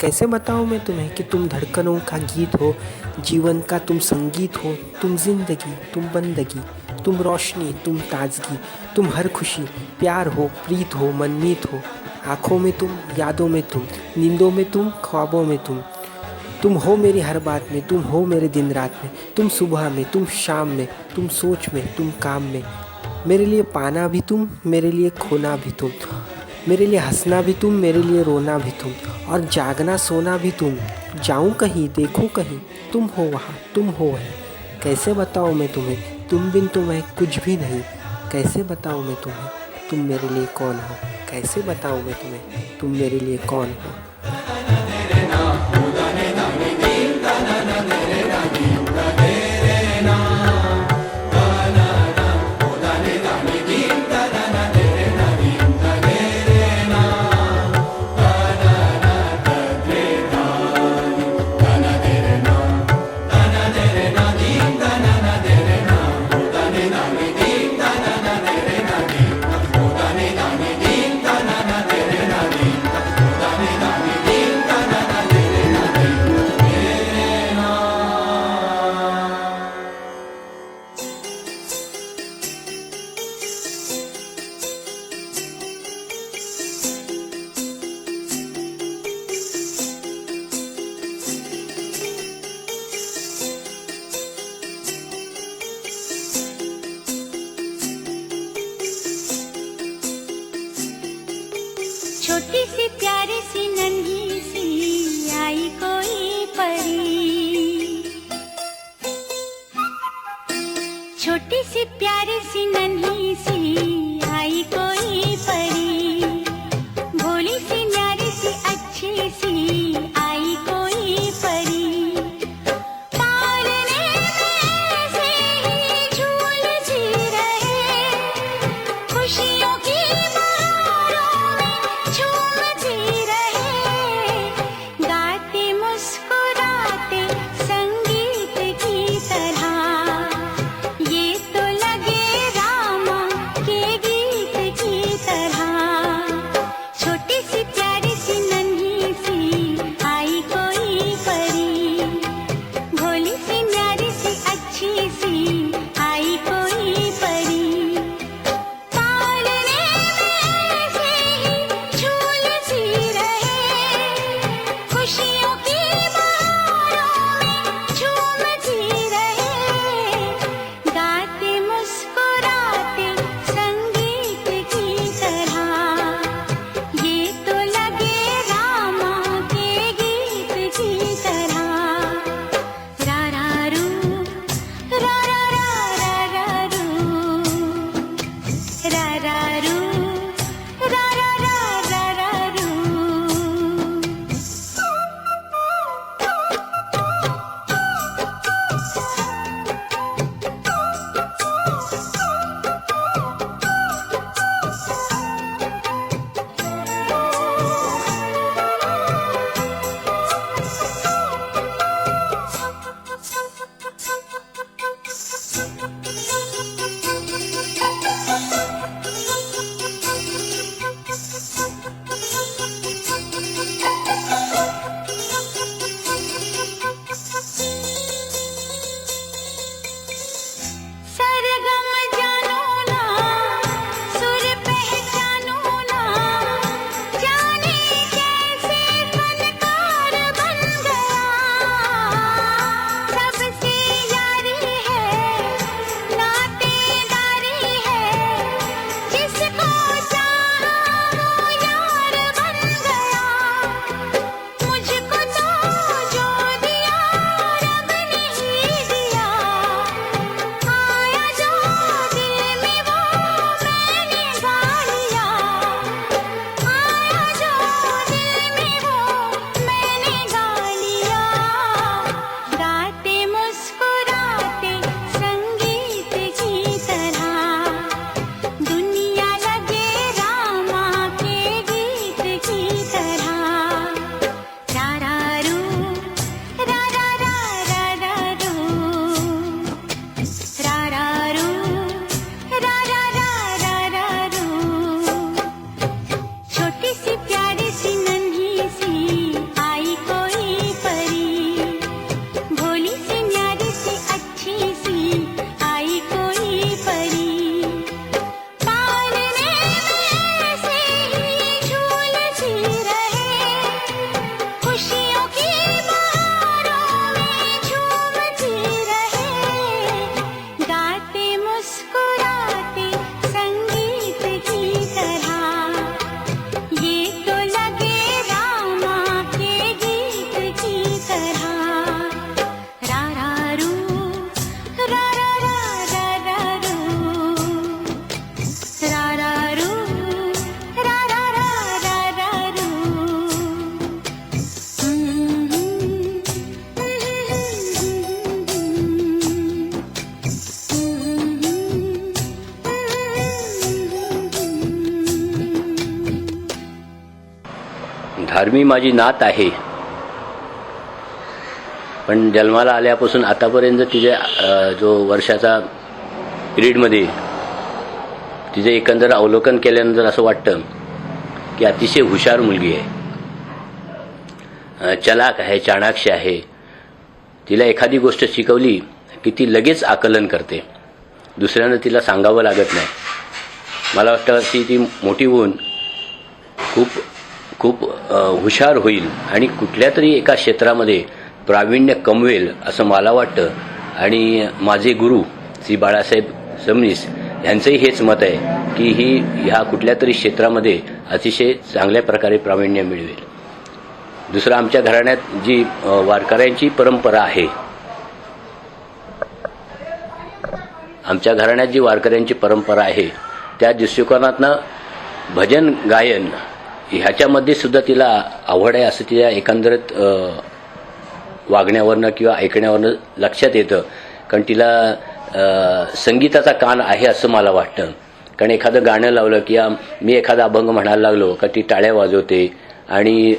कैसे बताऊँ मैं तुम्हें कि तुम धड़कनों का गीत हो, जीवन का तुम संगीत हो, तुम ज़िंदगी, तुम बंदगी, तुम रोशनी, तुम ताजगी, तुम हर खुशी, प्यार हो, प्रीत हो, मनमीत हो, आँखों में तुम, यादों में तुम, नींदों में तुम, ख्वाबों में तुम। तुम हो मेरी हर बात में, तुम हो मेरे दिन रात में, तुम सुबह में, तुम शाम में, तुम सोच में, तुम काम में। मेरे लिए पाना भी तुम, मेरे लिए खोना भी तुम। मेरे लिए हंसना भी तुम, मेरे लिए रोना भी तुम और जागना, सोना भी तुम। जाऊँ कहीं, देखूँ कहीं, तुम हो वहाँ, तुम हो वहीं। कैसे बताऊँ मैं तुम्हें? तुम बिन तो मैं कुछ भी नहीं। कैसे बताऊँ मैं तुम्हें? तुम मेरे लिए कौन हो? कैसे बताऊँ मैं तुम्हें? तुम मेरे लिए कौन हो? धार्मी माझी नात आहे. पण जन्माला आल्यापासून आतापर्यंत तिचे जो वर्षाचा पिरियडमध्ये तिचे एकंदर अवलोकन केल्यानंतर असं वाटतं की अतिशय हुशार मुलगी आहे. चलाक आहे चाणाक्ष आहे. तिला एखादी गोष्ट शिकवली की ती लगेच आकलन करते. दुसऱ्यानं तिला सांगावं लागत नाही. मला वाटतं की ती मोठी होऊन खूप खूप हुशार होईल आणि कुठल्या तरी एका क्षेत्रामध्ये प्रावीण्य कमवेल असं मला वाटतं. आणि माझे गुरु श्री बाळासाहेब सबनीस यांचंही हेच मत आहे की ही ह्या कुठल्या तरी क्षेत्रामध्ये अतिशय चांगल्या प्रकारे प्रावीण्य मिळवेल. दुसरं आमच्या घराण्यात जी वारकऱ्यांची परंपरा आहे आमच्या घराण्यात जी वारकऱ्यांची परंपरा आहे त्या दृष्टिकोनातनं भजन गायन ह्याच्यामध्ये सुद्धा तिला आवड आहे असं तिच्या एकंदरीत वागण्यावरनं किंवा ऐकण्यावरनं लक्षात येतं. कारण तिला संगीताचा कान आहे असं मला वाटतं. कारण एखादं गाणं लावलं किंवा मी एखादा अभंग म्हणायला लागलो का ती टाळ्या वाजवते आणि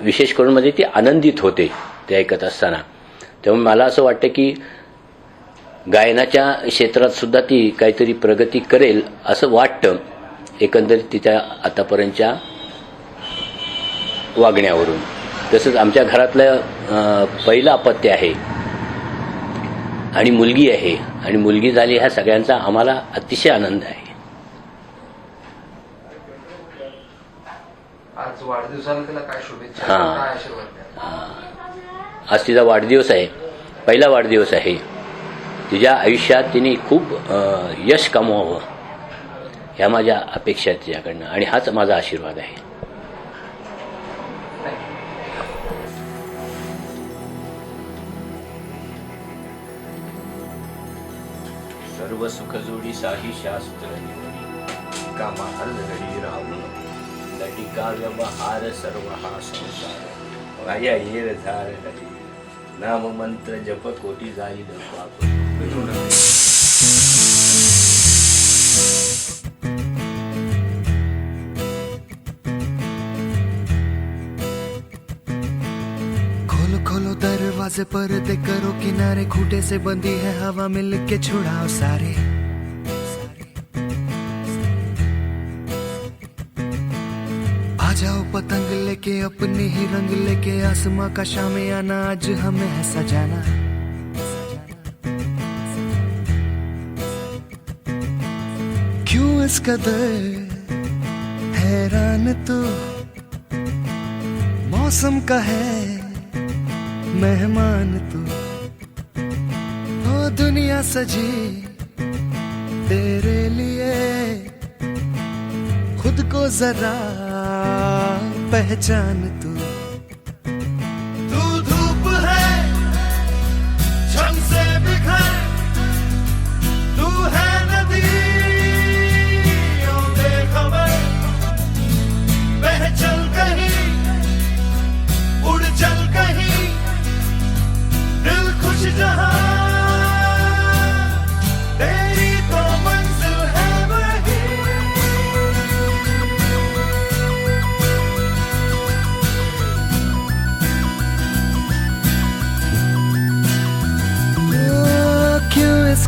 विशेष करून म्हणजे ती आनंदित होते ते ऐकत असताना. त्यामुळे मला असं वाटतं की गायनाच्या क्षेत्रात सुद्धा ती काहीतरी प्रगती करेल असं वाटतं. एकंदरीत तिच्या आतापर्यंतच्या वागण्यावरून. तसंच आमच्या घरातलं पहिलं अपत्य आहे. आणि मुलगी आहे. आणि मुलगी झाली ह्या सगळ्यांचा आम्हाला अतिशय आनंद आहे. हा. आज तिचा वाढदिवस आहे. पहिला वाढदिवस आहे. तिच्या आयुष्यात तिने खूप यश कमवावं. ह्या माझ्या अपेक्षा आहेत तिच्याकडनं. आणि हाच माझा आशीर्वाद आहे. सर्व सुखजोडी साही शास्त्र निवडी. कामा हल्लरी राहू लटिका व्यवहार सर्व हा संसार. माझ्या येर झार हरी. नाम मंत्र जप कोटी जाईल पाप. दरवाजे पर्दे करो किनारे, खूटे से बंदी है हवा मिल के छुड़ाओ सारे। आ जाओ पतंग लेके, अपने ही रंग लेके, आसमां का शाम आना, आज हमें है सजाना। क्यों इस कदर हैरान तू? मौसम का है मेहमान तू। ओ दुनिया सजी तेरे लिए खुद को जरा पहचान तू तू।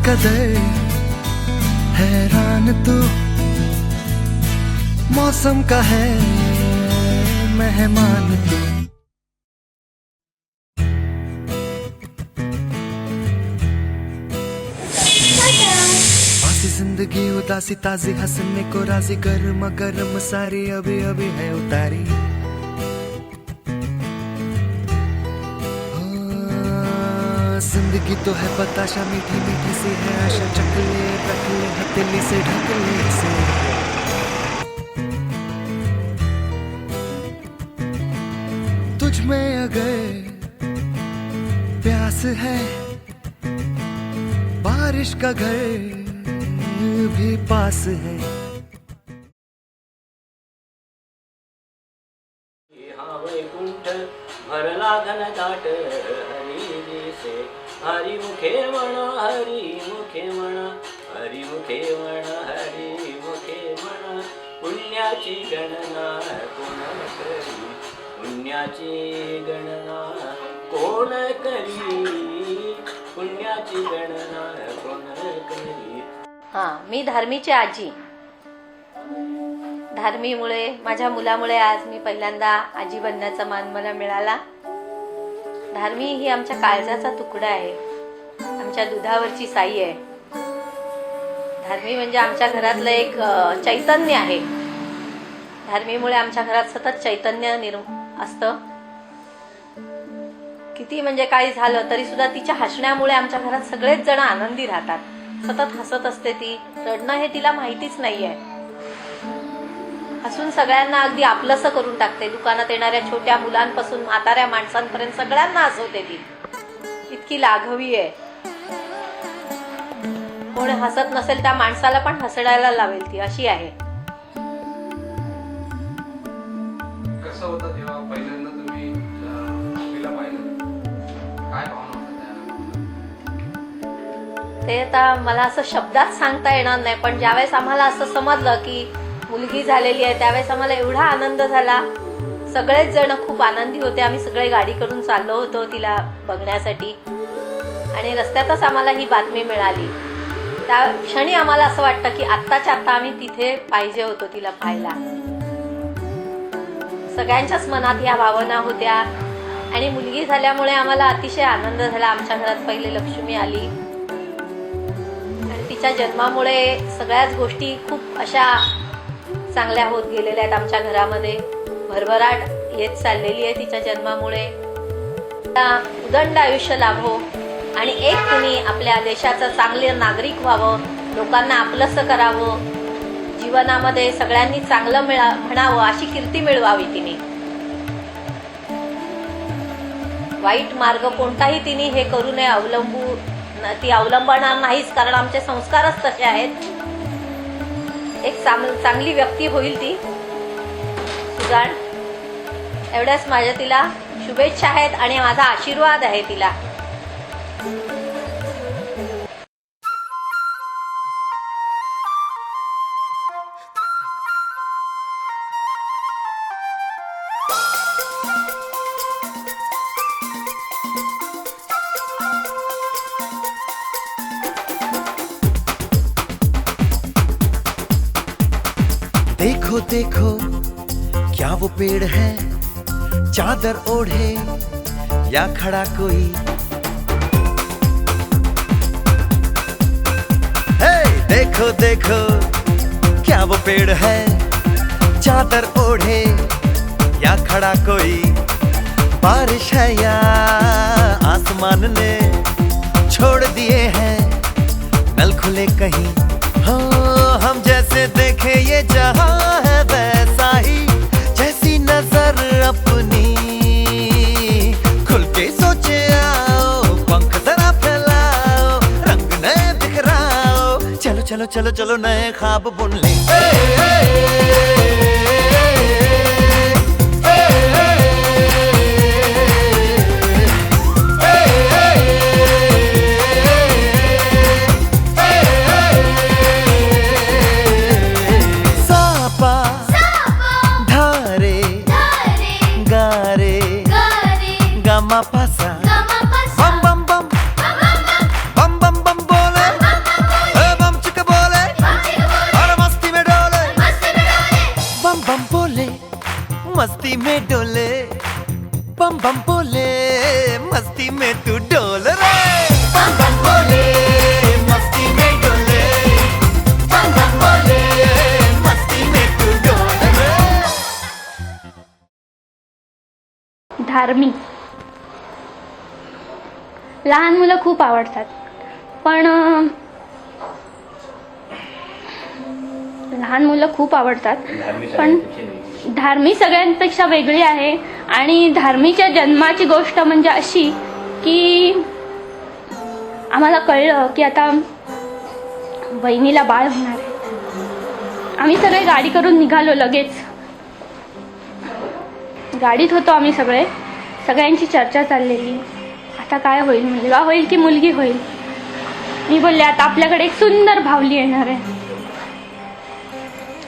कदर हैरान तू मौसम का है मेहमान तू। ज़िंदगी उदासी, ताजी हंसने को राज़ी गर्म गर्म सारी अभी अभी है उतारी। ज़िंदगी तो है बताशा, मीठी मीठी सी है आशा, चकले, रखले, हथेली से ढकले से तुझ में अगर प्यास है, बारिश का घर भी पास है। भरला हरी दिसे हरी मुखे म्हण हरी मुखे म्हण हरी मुखे म्हण हरी मुखे म्हण पुण्याची गणना कोण करी? पुण्याची गणना कोण करी? पुण्याची गणना कोण करी? हां मी धार्मीची आजी. धार्मीमुळे माझ्या मुलामुळे आज मी पहिल्यांदा आजी बनण्याचा मान मला मिळाला. धार्मी ही आमच्या काळजाचा तुकडा आहे. आमच्या दुधावरची साई आहे. धार्मी म्हणजे आमच्या घरातलं एक चैतन्य आहे. धार्मीमुळे आमच्या घरात सतत चैतन्य निर्म असतं. किती म्हणजे काही झालं तरी सुद्धा तिच्या हसण्यामुळे आमच्या घरात सगळेच जण आनंदी राहतात. सतत हसत असते ती. रडणं हे तिला माहितीच नाहीये. हसून सगळ्यांना अगदी आपलंसं करून टाकते. दुकानात येणाऱ्या छोट्या मुलांपासून म्हाताऱ्या माणसांपर्यंत सगळ्यांना हसवते ती. इतकी लाघवी आहे. कोण हसत नसेल त्या माणसाला पण हसडायला लावेल ती अशी आहे. कसं होतं तेव्हा पहिल्यांदा तुम्ही ते आता मला असं शब्दात सांगता येणार नाही पण ज्यावेळेस आम्हाला असं समजलं की मुलगी झालेली आहे त्यावेळेस आम्हाला एवढा आनंद झाला. सगळेच जण खूप आनंदी होते. आम्ही सगळे गाडी करून चाललो होतो तिला बघण्यासाठी. आणि रस्त्यातच आम्हाला ही बातमी मिळाली. त्या क्षणी आम्हाला असं वाटतं की आत्ताच्या आत्ता आम्ही तिथे पाहिजे होतो तिला पाहायला. सगळ्यांच्याच मनात ह्या भावना होत्या. आणि मुलगी झाल्यामुळे आम्हाला अतिशय आनंद झाला. आमच्या घरात पहिले लक्ष्मी आली. आणि तिच्या जन्मामुळे सगळ्याच गोष्टी खूप अशा चांगल्या होत गेलेल्या आहेत आमच्या घरामध्ये. भरभराट येत चाललेली आहे तिच्या जन्मामुळे. उदंड आयुष्य लाभो आणि एक कुणी आपल्या देशाचं चांगले नागरिक व्हावं लोकांना आपलंसं करावं जीवनामध्ये सगळ्यांनी चांगलं मिळा म्हणावं अशी कीर्ती मिळवावी तिने. वाईट मार्ग कोणताही तिने हे करू नये अवलंबू ती अवलंबणार नाहीच कारण आमचे संस्कारच तसे आहेत. एक चांग- चांगली व्यक्ती होईल ती. सुजाण एवढ्याच माझ्या तिला शुभेच्छा आहेत आणि माझा आशीर्वाद आहे तिला. देखो देखो, क्या वो पेड़ है? चादर ओढ़े या खड़ा कोई? हे देखो देखो, क्या वो पेड़ है? चादर ओढ़े या खड़ा कोई? बारिश है या आसमान ने छोड़ दिए हैं? नल खुले कहीं, हो। देखे ये जहाँ है वैसा ही, जैसी नज़र अपनी। खुल के सोचे आओ, पंख जरा फैलाओ, रंग नए बिखराओ। चलो चलो चलो चलो, नए ख्वाब बुन ले। सापा आवडतात. पण लहान मुलं खूप आवडतात. पण धार्मी सगळ्यांपेक्षा वेगळी आहे आणि धार्मीच्या जन्माची गोष्ट म्हणजे अशी की आम्हाला कळलं की आता बहिणीला बाळ होणार आहे. आम्ही सगळे गाडी करून निघालो लगेच. गाडीत होतो आम्ही सगळे. सगळ्यांची चर्चा चाललेली. आता काय होईल? मुलगा होईल की मुलगी होईल? मी बोलले आता आपल्याकडे एक सुंदर भावली येणार आहे.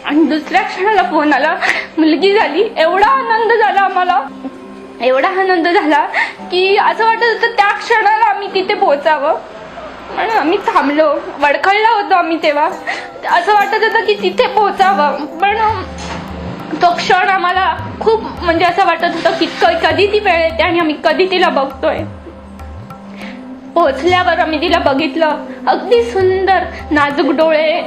आणि दुसऱ्या क्षणाला फोन आला मुलगी झाली. एवढा आनंद झाला आम्हाला. एवढा आनंद झाला की असं वाटत होतं त्या क्षणाला आम्ही तिथे पोहोचावं. पण आम्ही थांबलो. वडखळला होतो आम्ही तेव्हा. असं वाटत होतं की तिथे पोहोचावं. पण तो क्षण आम्हाला खूप म्हणजे असं वाटत होतं की कधी ती वेळ येते आणि आम्ही कधी तिला बघतोय. पोहोचल्यावर आम्ही तिला बघितलं. अगदी सुंदर नाजूक डोळे.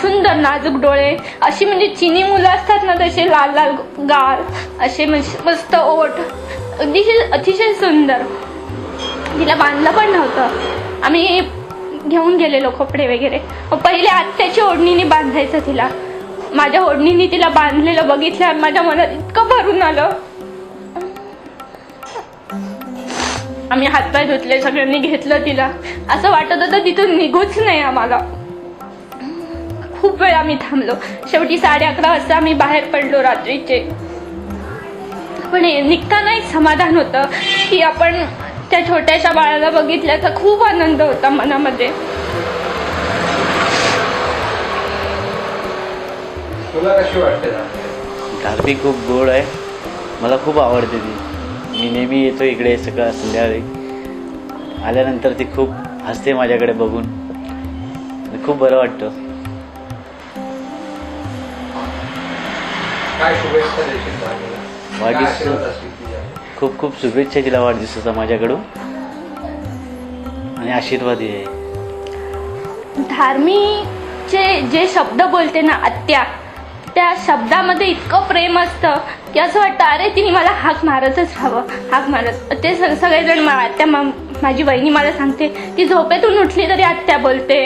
सुंदर नाजूक डोळे. अशी म्हणजे चिनी मुलं असतात ना तसे लाल लाल गाल. असे म्हणजे मस्त ओठ. अतिशय अतिशय सुंदर. तिला बांधलं पण नव्हतं. आम्ही घेऊन गेलेलो कपडे वगैरे. पहिले आत्याच्या ओढणीने बांधायचं तिला. माझ्या ओढणीने तिला बांधलेलं बघितलं आणि माझ्या मनात इतकं भरून आलं. आम्ही हातपाय धुतले सगळ्यांनी घेतलं तिला. असं वाटत होतं तिथून निघूच नाही आम्हाला. खूप वेळ आम्ही थांबलो. शेवटी साडे अकरा वाजता आम्ही बाहेर पडलो रात्रीचे. पण हे निघताना एक समाधान होतं की आपण त्या छोट्याशा बाळाला बघितल्याचा खूप आनंद होता मनामध्ये? धार्मिक खूप गोड आहे. मला खूप आवडते ती. मी नेहमी येतो इकडे सकाळ संध्याकाळी. आल्यानंतर ती खूप हसते माझ्याकडे बघून. आणि खूप बरं वाटतं. वाढदिवस- आशीर्वाद? खूप खूप शुभेच्छा तिला वाढदिवसाचा माझ्याकडून. आणि आशीर्वादही आहे धार्मीचे जे शब्द बोलते ना आत्या त्या शब्दामध्ये इतकं प्रेम असतं की असं वाटतं अरे तिने मला हाक मारतच हवं हाक मारत. ते सग सगळेजण मा आत्या मा माझी बहिणी मला सांगते ती झोपेतून उठली तरी आत्या बोलते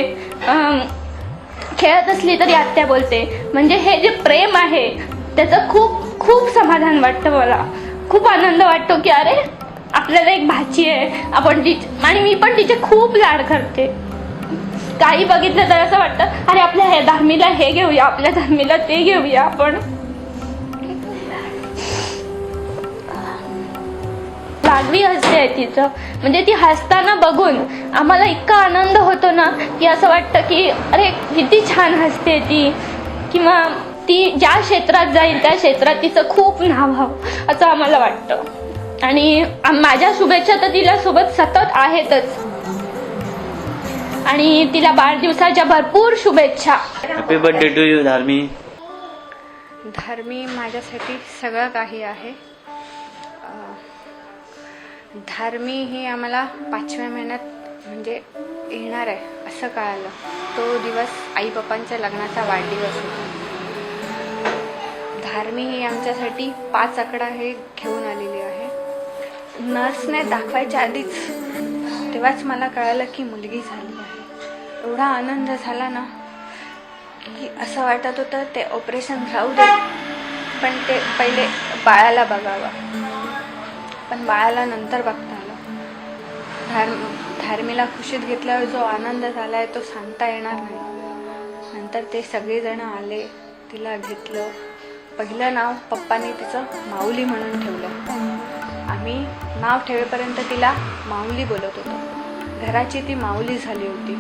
खेळत असली तरी आत्या बोलते. म्हणजे हे जे प्रेम आहे त्याचं खूप खूप समाधान वाटतं मला. खूप आनंद वाटतो की अरे आपल्याला एक भाची आहे आपण तिची आणि मी पण तिचे खूप लाड करते. काही बघितलं तर असं वाटतं अरे आपल्या हे धामीला हे घेऊया आपल्या धामीला ते घेऊया आपण. लागवी हसते आहे तिचं. म्हणजे ती हसताना बघून आम्हाला इतका आनंद होतो ना की असं वाटतं की अरे किती छान हसते ती. किंवा ती ज्या क्षेत्रात जाईल त्या क्षेत्रात तिचं खूप नाव हवं असं आम्हाला वाटतं. आणि माझ्या शुभेच्छा तर तिला सोबत सतत आहेतच. आणि तिला वाढदिवसाच्या भरपूर शुभेच्छा. Happy birthday to you Dharmi Dharmi माझ्यासाठी सगळं काही आहे. धार्मी ही आम्हाला पाचव्या महिन्यात म्हणजे येणार आहे असं कळालं. तो दिवस आई बापांच्या लग्नाचा वाढदिवस होता धार्मी ही आमच्यासाठी पाच आकडा हे घेऊन आलेली आहे. नर्सने दाखवायच्या आधीच तेव्हाच मला कळालं की मुलगी झाली आहे. एवढा आनंद झाला ना की असं वाटत होतं ते ऑपरेशन राहू दे. पण ते पहिले बाळाला बघावं. पण बाळाला नंतर बघता आलं. धार धार्मीला खुशीत घेतल्यावर जो आनंद झाला आहे तो सांगता येणार नाही. नंतर ते सगळेजण आले तिला घेतलं. पहिलं नाव पप्पाने तिचं माऊली म्हणून ठेवलं. आम्ही नाव ठेवेपर्यंत तिला माऊली बोलत होतो. घराची ती माऊली झाली होती.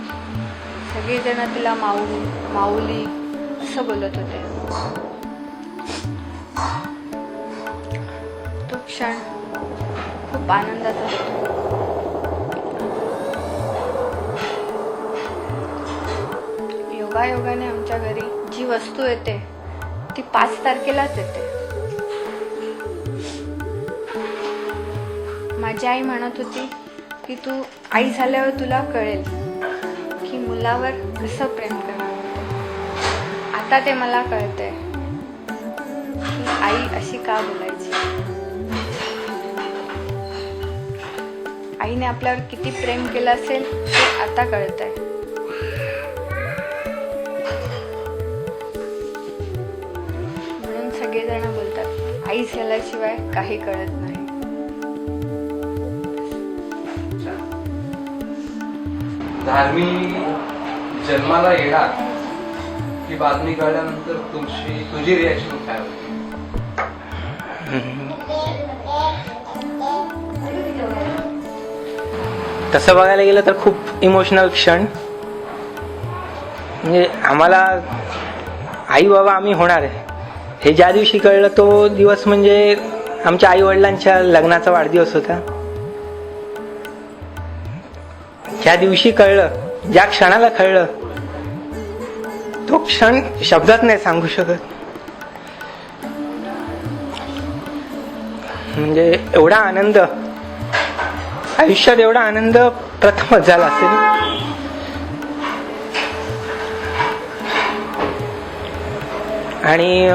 सगळेजण तिला माऊ माऊली असं बोलत होते. तो क्षण खूप आनंदाचा होता. योगायोगाने आमच्या घरी जी वस्तू येते ती पाच तारखेलाच येते. माझी आई म्हणत होती की तू आई झाल्यावर तुला कळेल. मुलावर कसं प्रेम करावं आता ते मला कळते आई अशी का बोलायची? आईने आपल्यावर किती प्रेम केलं असेल ते आता कळतंय. म्हणून सगळेजण बोलतात आई झाल्याशिवाय काही कळत नाही. धार्मी जन्माला येणार ही बातमी कळल्यानंतर तुमची तुझी रिॲक्शन काय होती? तसं बघायला गेलं तर खूप इमोशनल क्षण. म्हणजे आम्हाला आई बाबा आम्ही होणार आहे. हे ज्या दिवशी कळलं तो दिवस म्हणजे आमच्या आई वडिलांच्या लग्नाचा वाढदिवस होता. ज्या दिवशी कळलं ज्या क्षणाला कळलं तो क्षण शब्दात नाही सांगू शकत. म्हणजे एवढा आनंद आयुष्यात एवढा आनंद प्रथमच झाला असेल. आणि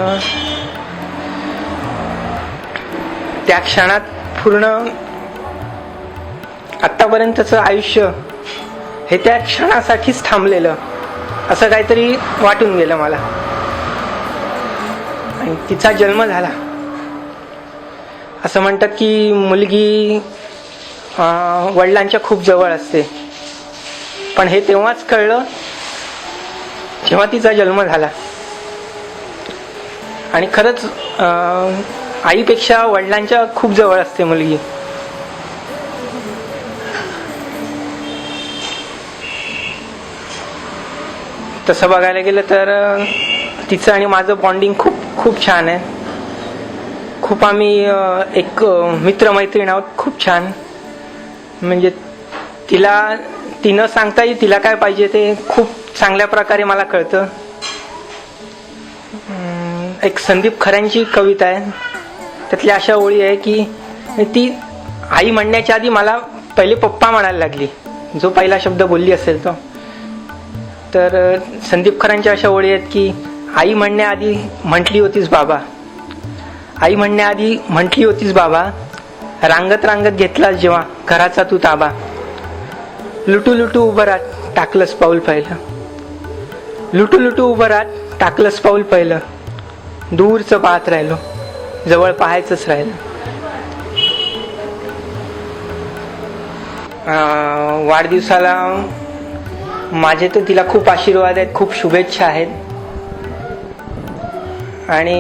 त्या क्षणात पूर्ण आत्तापर्यंतचं आयुष्य हे त्या क्षणासाठीच थांबलेलं. असं काहीतरी वाटून गेलं मला. आणि तिचा जन्म झाला. असं म्हणतात की मुलगी वडिलांच्या खूप जवळ असते. पण हे तेव्हाच कळलं जेव्हा तिचा जन्म झाला. आणि खरंच आईपेक्षा वडिलांच्या खूप जवळ असते मुलगी. तसं बघायला गेलं तर तिचं आणि माझं बॉन्डिंग खूप खूप छान आहे. खूप आम्ही एक मित्रमैत्रीण आहोत. खूप छान. म्हणजे तिला तिनं सांगता येईल तिला काय पाहिजे ते खूप चांगल्या प्रकारे मला कळतं. एक संदीप खऱ्यांची कविता आहे. त्यातल्या अशा ओळी आहे की ती आई म्हणण्याच्या आधी मला पहिले पप्पा म्हणायला लागली. जो पहिला शब्द बोलली असेल तो. तर संदीप खरांच्या अशा ओळी आहेत की आई म्हणण्याआधी म्हटली होतीस बाबा. आई म्हणण्याआधी म्हटली होतीस बाबा रांगत रांगत घेतलास जेव्हा घराचा तू ताबा. लुटू लुटू उभं राहत टाकलंस पाऊल पहिलं. लुटू लुटू उभं राहत टाकलंस पाऊल पहिलं. दूरचं पाहत राहिलो जवळ पाहायचंच राहिलं. वाढदिवसाला माझे तर तिला खूप आशीर्वाद आहेत खूप शुभेच्छा आहेत. आणि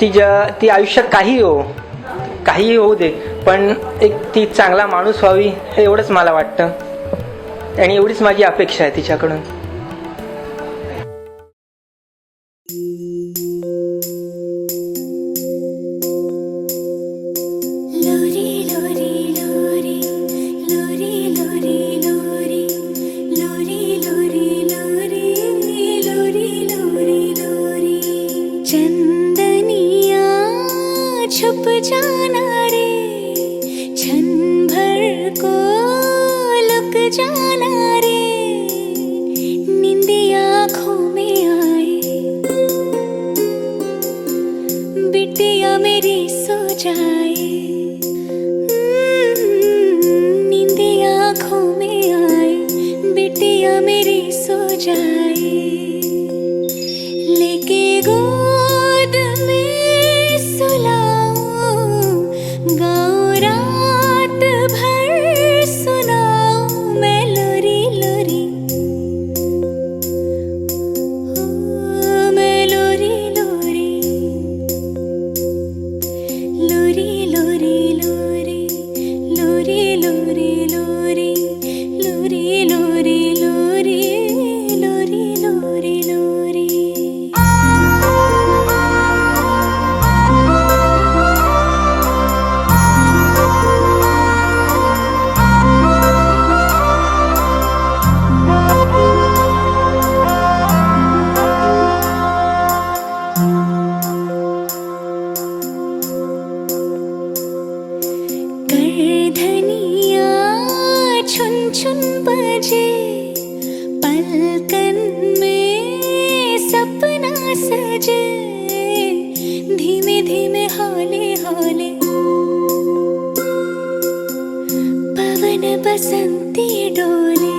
ती ज्या ती आयुष्यात काही हो काहीही होऊ दे पण एक ती चांगला माणूस व्हावी हे एवढंच मला वाटतं. आणि एवढीच माझी अपेक्षा आहे तिच्याकडून. जाए। नींदे आंखों में आए बिटिया मेरी सो जाए। लेके गोद में सुलाऊं गाऊं सजे। धीमे धीमे हौले हौले। पवन बसंती डोले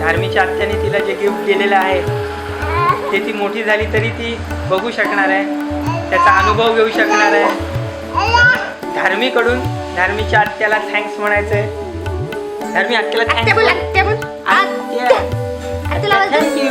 धार्मीच्या आत्याने तिला जे गिफ्ट दिलेलं आहे ते ती मोठी झाली तरी बघू शकणार आहे. त्याचा अनुभव घेऊ शकणार आहे. धार्मीकडून धार्मीच्या आत्याला थँक्स म्हणायचं आहे धार्मी आत्याला थँक्स थँक्यू